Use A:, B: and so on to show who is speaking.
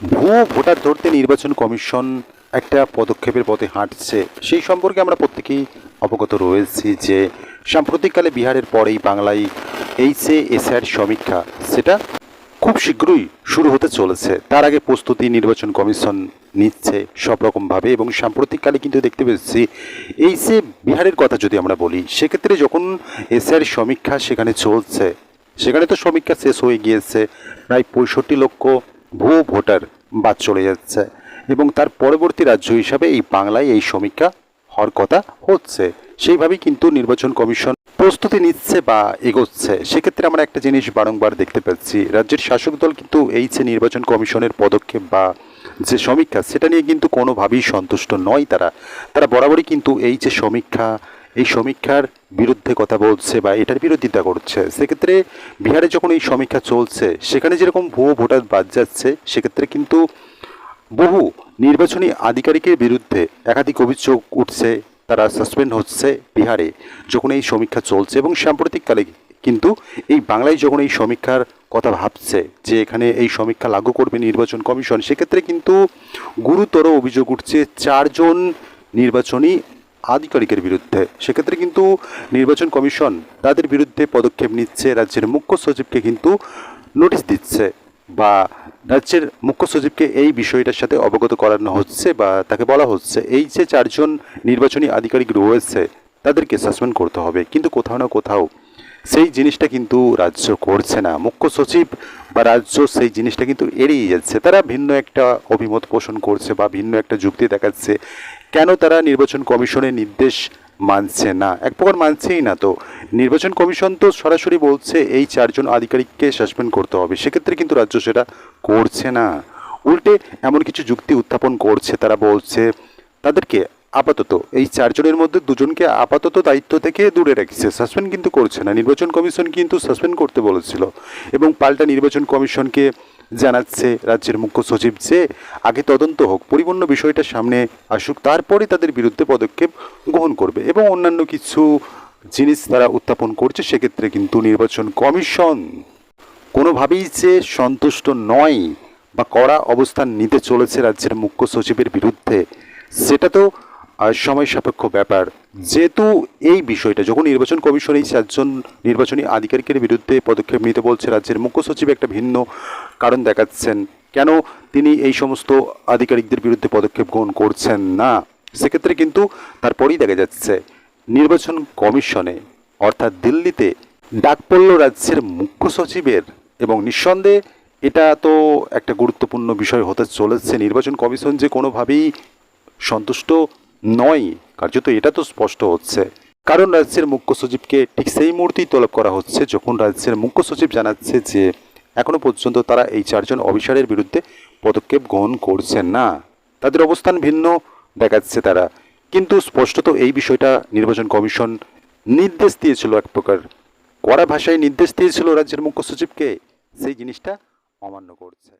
A: ভুয়ো ভোটার ধরতে নির্বাচন কমিশন একটা পদক্ষেপের পথে হাঁটছে। সেই সম্পর্কে আমরা প্রত্যেকেই অবগত রয়েছি যে সাম্প্রতিককালে বিহারের পরেই বাংলায় এইচএ এসআর সমীক্ষা, সেটা খুব শীঘ্রই শুরু হতে চলেছে। তার আগে প্রস্তুতি নির্বাচন কমিশন নিচ্ছে সব রকমভাবে এবং সাম্প্রতিককালে কিন্তু দেখতে পেয়েছি এই যে বিহারের কথা যদি আমরা বলি, সেক্ষেত্রে যখন এসআর সমীক্ষা সেখানে চলছে, সেখানে তো সমীক্ষা শেষ হয়ে গিয়েছে, প্রায় পঁয়ষট্টি লক্ষ ভুয়ো ভোটার বাদ চলে যাচ্ছে এবং তার পরবর্তী রাজ্য হিসাবে এই বাংলায় এই সমীক্ষা হওয়ার কথা হচ্ছে। সেইভাবেই কিন্তু নির্বাচন কমিশন প্রস্তুতি নিচ্ছে বা এগোচ্ছে। সেক্ষেত্রে আমরা একটা জিনিস বারংবার দেখতে পাচ্ছি, রাজ্যের শাসক দল কিন্তু এই যে নির্বাচন কমিশনের পদক্ষেপ বা যে সমীক্ষা সেটা নিয়ে কিন্তু কোনোভাবেই সন্তুষ্ট নয় তারা। তারা বরাবরই কিন্তু এই যে সমীক্ষা এই সমীক্ষার বিরুদ্ধে কথা বলছে বা এটার বিরোধিতা করছে, সেক্ষেত্রে বিহারে যখন এই সমীক্ষা চলছে, সেখানে যেরকম ভুয়ো ভোটার বাদ যাচ্ছে, সেক্ষেত্রে কিন্তু বহু নির্বাচনী আধিকারিকের বিরুদ্ধে একাধিক অভিযোগ উঠছে, তারা সাসপেন্ড হচ্ছে বিহারে যখন এই সমীক্ষা চলছে এবং সাম্প্রতিককালে কিন্তু এই বাংলায় যখন এই সমীক্ষার কথা ভাবছে যে এখানে এই সমীক্ষা লাগু করবে নির্বাচন কমিশন, সেক্ষেত্রে কিন্তু গুরুতর অভিযোগ উঠছে চারজন নির্বাচনী আধিকারিকের বিরুদ্ধে। সেক্ষেত্রে কিন্তু নির্বাচন কমিশন তাদের বিরুদ্ধে পদক্ষেপ নিচ্ছে, রাজ্যের মুখ্য সচিবকে কিন্তু নোটিশ দিচ্ছে বা রাজ্যের মুখ্য সচিবকে এই বিষয়টার সাথে অবগত করানো হচ্ছে বা তাকে বলা হচ্ছে। এই যে চারজন নির্বাচনী আধিকারিক রয়েছে, তাদেরকে সাসপেন্ড করতে হবে। কিন্তু কোথাও না কোথাও সেই জিনিসটা কিন্তু রাজ্য করছে না। মুখ্য সচিব বা রাজ্য সেই জিনিসটা কিন্তু এড়িয়ে যাচ্ছে। তারা ভিন্ন একটা অভিমত পোষণ করছে বা ভিন্ন একটা যুক্তি দেখাচ্ছে। কেন তারা নির্বাচন কমিশনের নির্দেশ মানছে না? এক প্রকার মানছেই না তো। নির্বাচন কমিশন তো সরাসরি বলছে, এই চারজন আধিকারিককে সাসপেন্ড করতে হবে। সেক্ষেত্রে কিন্তু রাজ্য সেটা করছে না। উল্টে এমন কিছু যুক্তি উত্থাপন করছে, তারা বলছে, তাদেরকে আপাতত। এই চারজনের মধ্যে দুজনকে আপাতত দায়িত্ব থেকে দূরে রেখেছে। সাসপেন্ড কিন্তু করছে না। নির্বাচন কমিশন কিন্তু সাসপেন্ড করতে বলেছিল। এবং পাল্টা নির্বাচন কমিশনকে জানাচ্ছে রাজ্যের মুখ্য সচিব যে আগে তদন্ত হোক, পরিপূর্ণ বিষয়টা সামনে আসুক, তারপরে তাদের বিরুদ্ধে পদক্ষেপ গ্রহণ করবে এবং অন্যান্য কিছু জিনিস তারা উত্থাপন করছে, সেক্ষেত্রে কিন্তু নির্বাচন কমিশন কোনোভাবেই যে সন্তুষ্ট নয় বা কড়া অবস্থান নিতে চলেছে রাজ্যের মুখ্য সচিবের বিরুদ্ধে, সেটা তো সময় সাপেক্ষ ব্যাপার। যেহেতু এই বিষয়টা, যখন নির্বাচন কমিশন এই চারজন নির্বাচনী আধিকারিকের বিরুদ্ধে পদক্ষেপ নিতে বলছে, রাজ্যের মুখ্য সচিব একটা ভিন্ন কারণ দেখাচ্ছেন। কেন তিনি এই সমস্ত আধিকারিকদের বিরুদ্ধে পদক্ষেপ গ্রহণ করছেন না? সেক্ষেত্রে কিন্তু তারপরেই দেখা যাচ্ছে, নির্বাচন কমিশনে, অর্থাৎ দিল্লিতে, ডাক পড়ল রাজ্যের মুখ্য সচিবের। এবং নিঃসন্দেহে এটা তো একটা গুরুত্বপূর্ণ বিষয় হতে চলেছে। নির্বাচন কমিশন যে কোনোভাবেই সন্তুষ্ট নয়। কার্যত এটা তো স্পষ্ট হচ্ছে। কারণ রাজ্যের মুখ্য সচিবকে ঠিক সেই মুহূর্তেই তলব করা হচ্ছে যখন রাজ্যের মুখ্য সচিব জানাচ্ছে যে, এখনও পর্যন্ত তারা এই চারজন অফিসারের বিরুদ্ধে পদক্ষেপ গ্রহণ করছেন না। তাদের অবস্থান ভিন্ন দেখাচ্ছে তারা। কিন্তু স্পষ্টত এই বিষয়টা নির্বাচন কমিশন নির্দেশ দিয়েছিল এক প্রকার। কড়া ভাষায় নির্দেশ দিয়েছিল রাজ্যের মুখ্য সচিবকে। সেই জিনিসটা অমান্য করছে।